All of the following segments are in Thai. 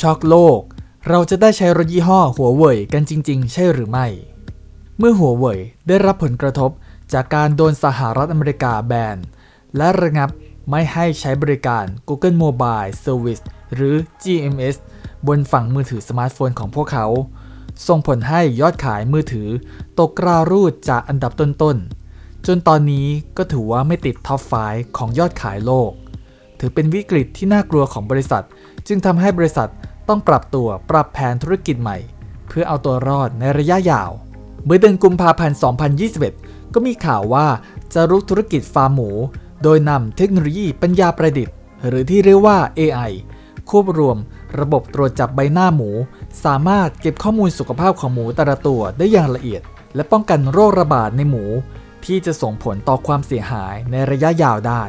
ช็อกโลก เราจะได้ใช้รถยี่ห้อหัวเว่ยกันจริง ๆ ใช่หรือไม่ เมื่อหัวเว่ยได้รับผลกระทบจากการโดนสหรัฐอเมริกาแบน และระงับไม่ให้ใช้บริการ Google Mobile Service หรือ GMS บนฝั่งมือถือสมาร์ทโฟนของพวกเขา ส่งผลให้ยอดขายมือถือ ตกกรารูดจากอันดับต้นๆ จนตอนนี้ก็ถือว่าไม่ติดท็อปไฟของยอดขายโลก ถือเป็นวิกฤตที่น่ากลัวของบริษัท จึงทำให้บริษัท ต้องปรับตัวปรับแผนธุรกิจใหม่ เพื่อเอาตัวรอดในระยะยาว เมื่อเดือนกุมภาพันธ์ 2021 ก็มีข่าวว่าจะรุกธุรกิจฟาร์มหมู โดยนำเทคโนโลยีปัญญาประดิษฐ์ หรือที่เรียกว่า AI ควบรวมระบบตรวจจับใบหน้าหมู สามารถเก็บข้อมูลสุขภาพของหมูแต่ละตัวได้อย่างละเอียด และป้องกันโรคระบาดในหมู ที่จะส่งผลต่อความเสียหายในระยะยาวได้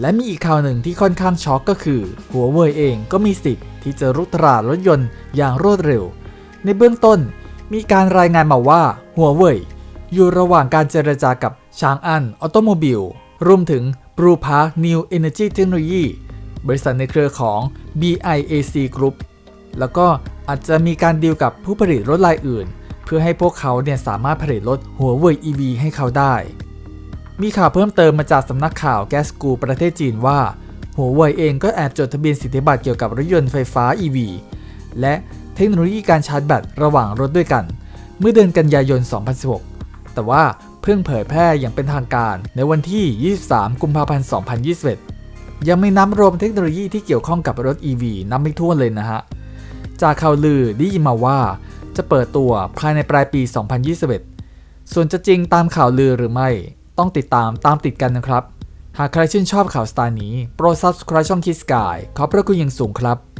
และมีอีกข่าวหนึ่งที่ค่อนข้างช็อกก็คือ หัวเว่ยเองก็มีสิทธิ์ที่จะรุกตลาดรถยนต์อย่างรวดเร็ว ในเบื้องต้นมีการรายงานมาว่าหัวเว่ยอยู่ระหว่างการเจรจากับชางอันออโตโมบิลรวมถึง Blue Park New Energy Technology บริษัทในเครือของ BIAC Group แล้วก็อาจจะมีการดีลกับผู้ผลิตรถรายอื่น เพื่อให้พวกเขาเนี่ยสามารถผลิตรถหัวเว่ย EV ให้เขาได้ มีข่าวเพิ่มเติมมาจากสำนักข่าวแกสกูประเทศจีนว่าหัวเว่ยเองก็แอบจดทะเบียนสิทธิบัตรเกี่ยวกับรถยนต์ไฟฟ้า EV และเทคโนโลยีการชาร์จแบตระหว่างรถด้วยกัน เมื่อเดือนกันยายน 2016 แต่ว่าเพิ่งเผยแพร่อย่างเป็นทางการในวันที่ 23 กุมภาพันธ์ 2021 ยังไม่นับรวมเทคโนโลยีที่เกี่ยวข้องกับรถ EV นับไม่ถ้วนเลยนะฮะ จากข่าวลือได้ยินมาว่า จะเปิดตัวภายในปลายปี 2021 ส่วนจะจริงตามข่าวลือหรือไม่ ต้องติดตามตามติดกันนะครับ หากใครชื่นชอบข่าวสไตล์นี้ โปรด subscribe ช่องคิสกายขอบพระคุณอย่างสูงครับ